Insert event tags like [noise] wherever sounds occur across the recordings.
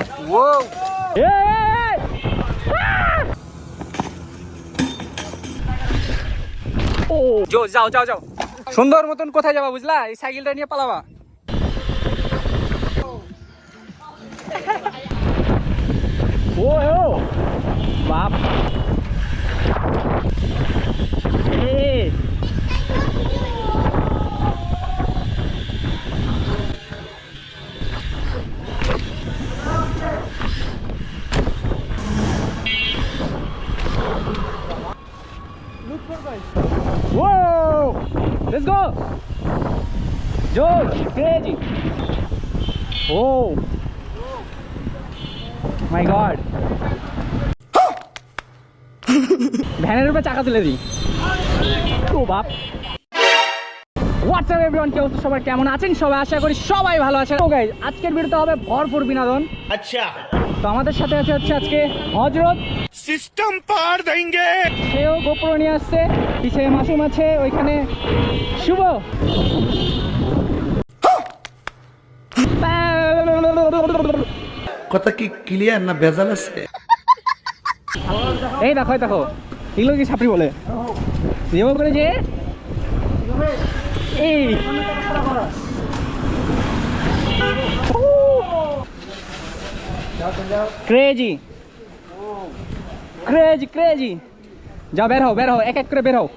Whoa! জো যাও যাও যাও সুন্দর মতন কোথায় যাবা বুঝলা? এই সাইকেলটা নিয়ে পালাবা। ও ও বাপ। এ Whoa! Let's go. George, crazy. Oh. My god ভ্যানের উপরে চাকা তুলে দিই। ও বাপ। হোয়াটসঅ্যাপ এভরিওয়ান কেউ সবার কেমন আছেন সবাই? আশা করি সবাই ভালো আছেন। ও গাইজ আজকের ভিডিওতে হবে ভরপুর বিনোদন। আচ্ছা। তো আমাদের সাথে আছে হচ্ছে আজকে হজরত সিস্টেম পার দেঙ্গে সেও গোপ্রো নিয়ে আসছে পিছে মাসুম আছে ওইখানে শুভ। কথা কি ক্লিয়ার না বেজাল আছে? এই দেখো দেখো এগুলো কি ছাপড়ি বলে? যেভাবে করে যে এই। ক্রেজি ক্রেজি ক্রেজি যাও বের হও বের হও এক এক করে বের হও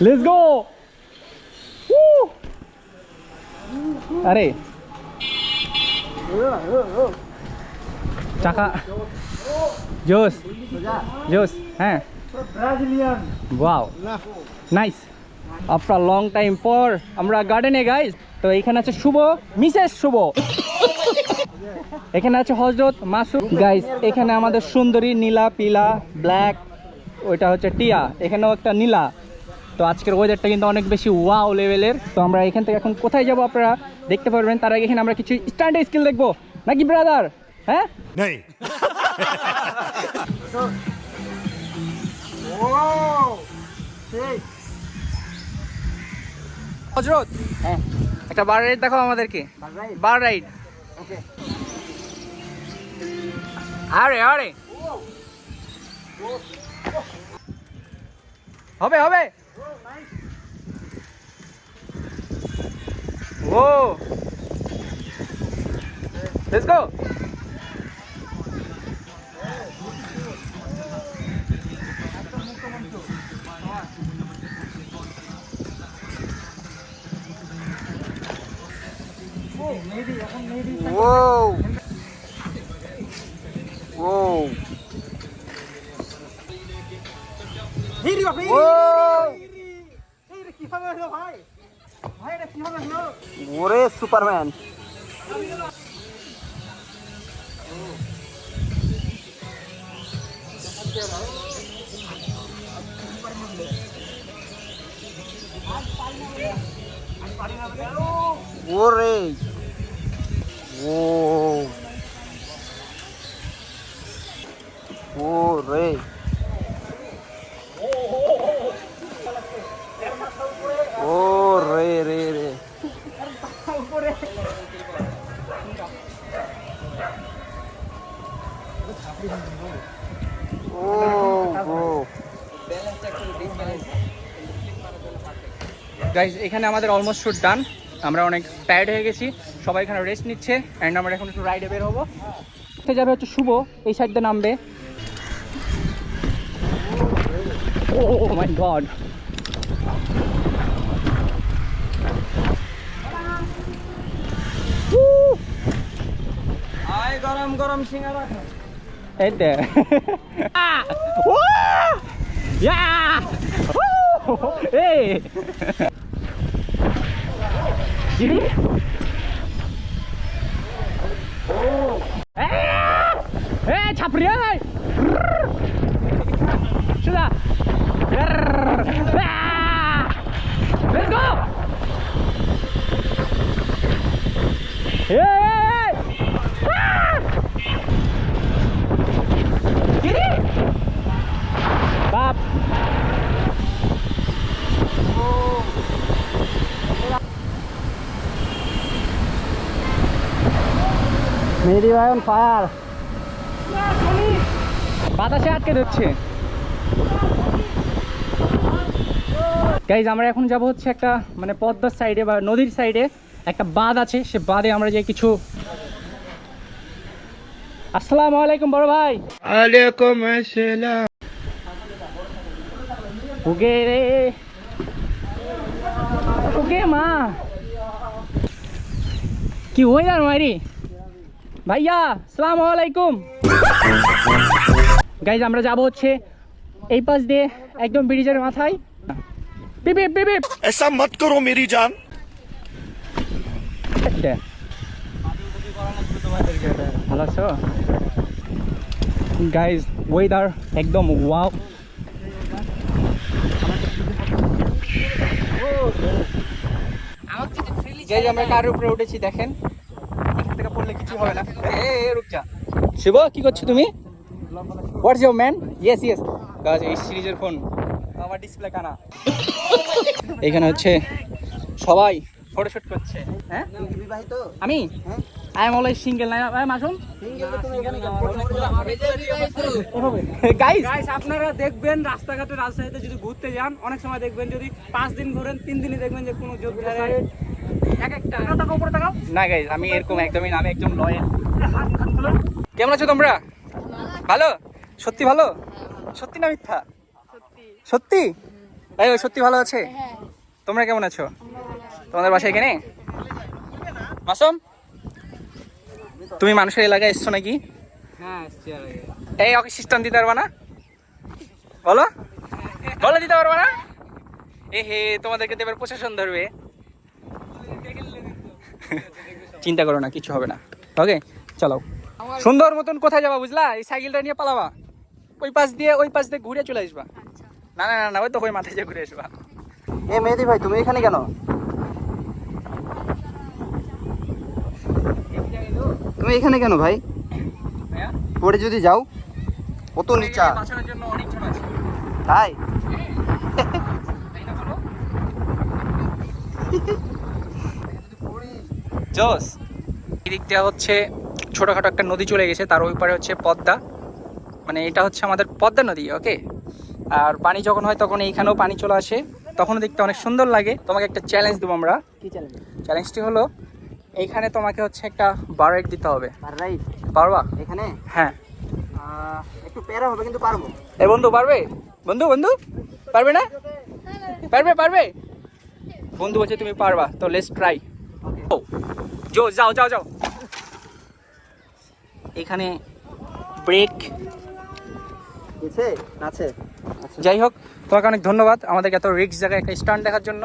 Let's go! Woo! আরে চাকা জোস জোস হ্যাঁ Brazilian wow after long time পর আমরা গার্ডেনে গাইজ তো এখানে আছে শুভ মিসেস শুভ। এখানে আছে হজরত মাসুদ গাইজ এখানে আমাদের সুন্দরী নীলা পিলা ব্ল্যাক ওইটা হচ্ছে টিয়া। এখানেও একটা নীলা। তো আজকের ওয়েদারটা কিন্তু অনেক বেশি ওয়াও লেভেলের তো আমরা এখান থেকে এখন কোথায় যাব আপনারা দেখতে পারবেন। তার আগে এখানে আমরা কিছু স্ট্যান্ডার্ড স্কিল দেখব। নাকি ব্রাদার হ্যাঁ? [laughs] [laughs] হজরত? হ্যাঁ। একটা বার রাইড দেখাও আমাদেরকে। বার রাইড আরে আরে। হবে হবে। ও। Let's go Whoa! Whoa! Whoa! ওরে সুপারম্যান ওরে ও ওরে ও রে রে রে। ও গো। গাইজ এখানে আমাদের অলমোস্ট শুট ডান আমরা অনেক টায়ার্ড হয়ে গেছি। সবাই এখানে রেস্ট নিচ্ছে অ্যান্ড আমরা এখন একটু রাইডে বের হব। তো যাবে হচ্ছে শুভ এই সাইডটা নামবে। ও মাই গড গরম গরম সিঙ্গারা এই দে। ইয়া এই aqui. É, é, chapriai! জি ফায়ার বাতাসে আটকে ধরছে। গাইজ আমরা এখন যাব হচ্ছে একটা মানে পদ্মার সাইডে বা নদীর সাইডে একটা বাঁধ আছে সে বাঁধে আমরা যে কিছু আসসালামু আলাইকুম বড় ভাই। আসসালাম। ওকে রে। ওকে মা। কি ওয়েদার মারি? ভাইয়া সালাম আলাইকুম গাইজ আমরা যাব হচ্ছে এই পাশ দিয়ে একদম ব্রিজের মাথায় পিপিপ পিপিপ ऐसा मत करो मेरी जान ভালো আছো গাইজ ওয়েদার একদম ওয়াও গাইজ আমরা কারের উপরে উঠেছি দেখেন থেকে কিছু হবে না। এ এ, রুক যা শিব কি করছ তুমি? What's your man yes yes guys এই সিরিজের ফোন। আমার ডিসপ্লে কানা। এখানে হচ্ছে সবাই ফটোশুট করছে। হ্যাঁ? আমি? আই এম অলওয়েজ সিঙ্গেল নাই আই মাসুম? গাইস গাইস [laughs] আপনারা দেখবেন রাস্তাঘাটে রাজশাহীতে যদি ঘুরতে যান অনেক সময় দেখবেন যদি পাঁচ দিন ঘুরেন তিন দিনই দেখবেন যে কোনো যোদ্ধা এক একটা। টাকা উপরে টাকা না আমি এরকম একদমই না আমি একদম লয়াল কেমন আছো তোমরা? ভালো? সত্যি ভালো? সত্যি না মিথ্যা? সত্যি। ভাই ওই সত্যি ভালো আছে? তোমরা কেমন আছো? তোমাদের বাসা এখানে? মাসুম? তুমি মানুষের এলাকায় এসছো নাকি? হ্যাঁ এই ওকে সিস্টেম দিতে পারবা না? বলো? বলো দিতে পারবা না? এ হে তোমাদেরকে তো এবার প্রশাসন ধরবে। [laughs] চিন্তা করো না কিছু হবে না। ওকে চলো। সুন্দর মতন কোথায় যাবা বুঝলা? এই সাইকেলটা নিয়ে পালাবা। ওই পাশ দিয়ে ওই পাশ দিয়ে ঘুরে চলে আসবা। না না না না ওই তো ওই মাথায় ঘুরে আসবা। এ মেহেদি ভাই তুমি এখানে কেন? তুমি এখানে কেন ভাই? ভাইয়া? পরে যদি যাও কত নিচা। তাই? [laughs] জোস। এদিক দিয়ে হচ্ছে ছোটোখাটো একটা নদী চলে গেছে তার ওই পারে হচ্ছে পদ্মা। মানে এটা হচ্ছে আমাদের পদ্মা নদী ওকে আর পানি যখন হয় তখন এইখানেও পানি চলে আসে। তখনও দেখতে অনেক সুন্দর লাগে। তোমাকে একটা চ্যালেঞ্জ দেবো আমরা। কি চ্যালেঞ্জ চ্যালেঞ্জটি হলো এইখানে তোমাকে হচ্ছে একটা বারেক দিতে হবে। পারবা? এখানে? হ্যাঁ। একটু পেরা হবে কিন্তু পারব। এ বন্ধু পারবে? বন্ধু বন্ধু? পারবে না? পারবে পারবে? বন্ধু বলছে তুমি পারবা তো লেটস ট্রাই জো যাও যাও যাও। এখানে ব্রেক যাই হোক তোমাকে অনেক ধন্যবাদ। আমাদেরকে এত রিক্স জায়গায় একটা স্টান্ট দেখার জন্য।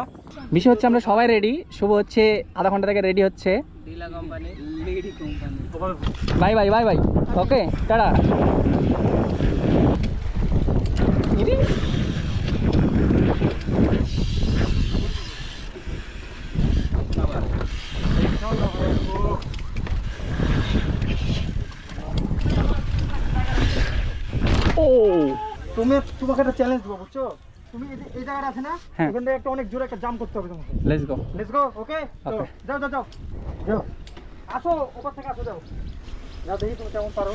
বিষয় হচ্ছে আমরা সবাই রেডি শুভ হচ্ছে আধা ঘণ্টা থেকে রেডি হচ্ছে। Bye bye bye bye okay tata ইরি। ও তুমি তোমাকে একটা চ্যালেঞ্জ দেবো বুঝছ? তুমি এই জায়গাটা আছে না হ্যাঁ। ওখান থেকে একটা অনেক জোরে একটা জাম্প করতে হবে তোমাকে। Let's go let's go okay. যাও যাও যাও। যাও। আসো ওপর থেকে আসো যাও। যাও দেখি তুমি কেমন পারো।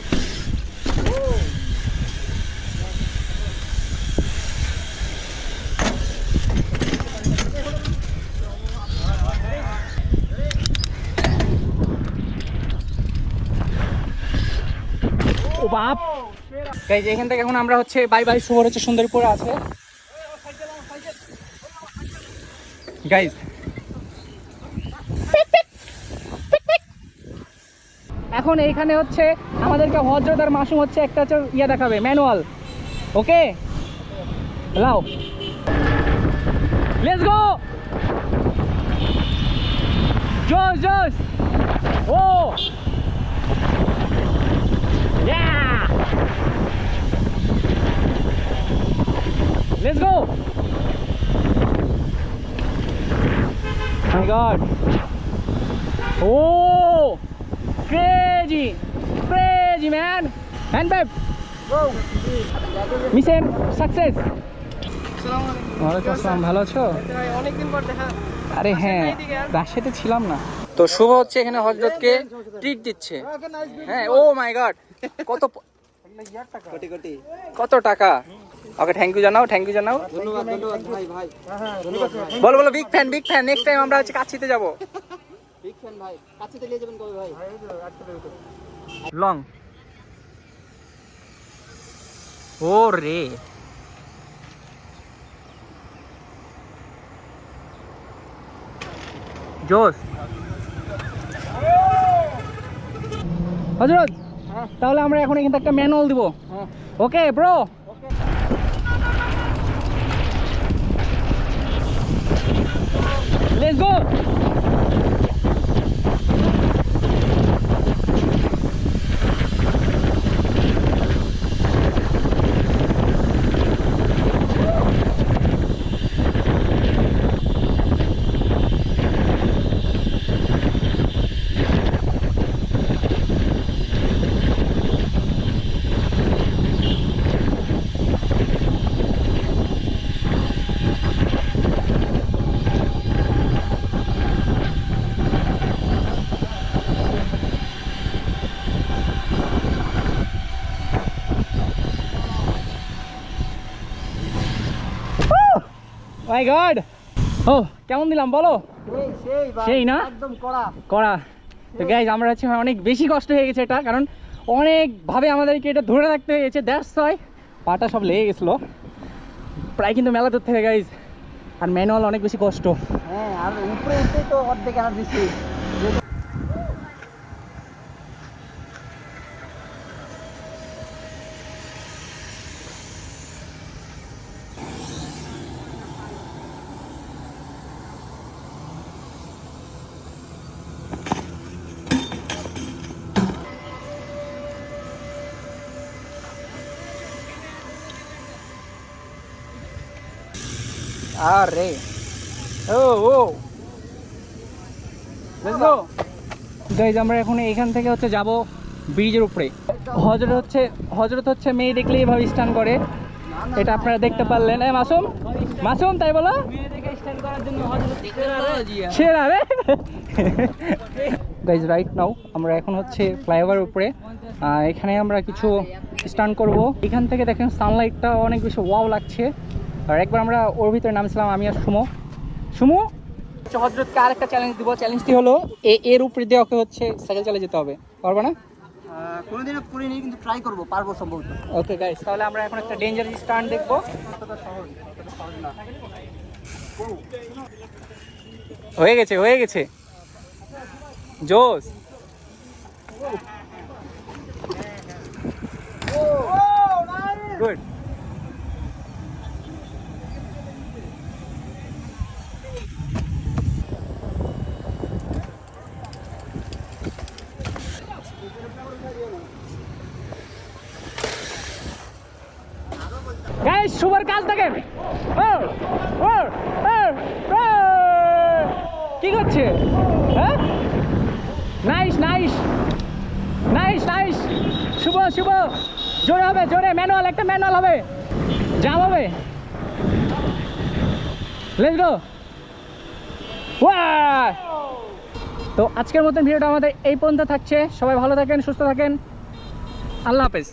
ও। ও বাপ। গাইজ, এখান থেকে এখন আমরা হচ্ছে বাই বাই শহর হচ্ছে সুন্দরপুরে আছে। গাইজ। এখন এইখানে হচ্ছে আমাদেরকে ভদ্রতার মাসুম হচ্ছে একটা হচ্ছে ইয়ে দেখাবে, ম্যানুয়াল। ওকে? লাও। লেটস গো জোস জোস ও! Yeah! Let's go! My god! Oh! Crazy! Crazy man! And babe! Mission success ওয়ালাইকুম আসসালাম ভালো আছো অনেকদিন পর দেখা আরে হ্যাঁ রাজশাহীতে ছিলাম না তো শুভ হচ্ছে এখানে হজরতকে ট্রিট দিচ্ছে হ্যাঁ ও মাই গড কত কোটি কোটি। কত টাকা? ওকে থ্যাংক ইউ জানাও থ্যাংক ইউ জানাও। বলো বলো big fan big fan next time আমরা হচ্ছে কাছিতে যাব। বিগ ফ্যান ভাই। কাছে থেকে যাবেন কবে ভাই? লং ও রে জোস হজরত! তাহলে আমরা এখন এখানে একটা ম্যানুয়াল দিব। Okay bro let's go my god ও কেমন দিলাম বলো? সেই না? করা তো গাইজ আমরা হচ্ছে অনেক বেশি কষ্ট হয়ে গেছে এটা কারণ অনেকভাবে আমাদেরকে এটা ধরে রাখতে হয়ে গেছে দ্যাটস হয় পাটা সব লেগে গেছিল। প্রায় কিন্তু মেলা ধরতে হবে গাইজ আর ম্যানুয়াল অনেক বেশি কষ্ট। হ্যাঁ আর উপরে তো অর্ধেক আর দিচ্ছি আরে। ও ও। বুঝলো গাইজ আমরা এখন এখান থেকে হচ্ছে যাব ব্রিজের উপরে। হজরত হচ্ছে হজরত হচ্ছে মেয়ে দেখলে এভাবে স্টান করে। এটা আপনারা দেখতে পারলেন। এ, মাসুম? মাসুম, তাই বলো? সেরা গাইজ রাইট নাও আমরা এখন হচ্ছে ফ্লাইওভার উপরে। এখানে আমরা কিছু স্টান করব। এখান থেকে দেখেন সানলাইটটা অনেক বেশি ওয়াও লাগছে। আর একবার আমরা ওর ভিতরে নামছিলাম আমি আর সুমো সুমো হজরতকে আরেকটা চ্যালেঞ্জ দিব চ্যালেঞ্জটি হলো এ এর উপরে দিয়ে ওকে হচ্ছে সাইকেল চালিয়ে যেতে হবে পারবে না কোনোদিনও করিনি কিন্তু ট্রাই করব পারব সম্ভবত ওকে গাইস তাহলে আমরা এখন একটা ডেঞ্জারাস স্টান্ট দেখব হয়ে গেছে হয়ে গেছে জোস গুড গাইস শুভর কাজ দেখেন। কি করছে? হ্যাঁ? Nice nice nice nice Shubho Shubho. জোরে হবে, জোরে। ম্যানুয়াল একটা ম্যানুয়াল হবে। জাম হবে। গো তো আজকের মতন ভিডিওটা আমাদের এই পর্যন্ত থাকছে। সবাই ভালো থাকেন, সুস্থ থাকেন। আল্লাহ হাফেজ।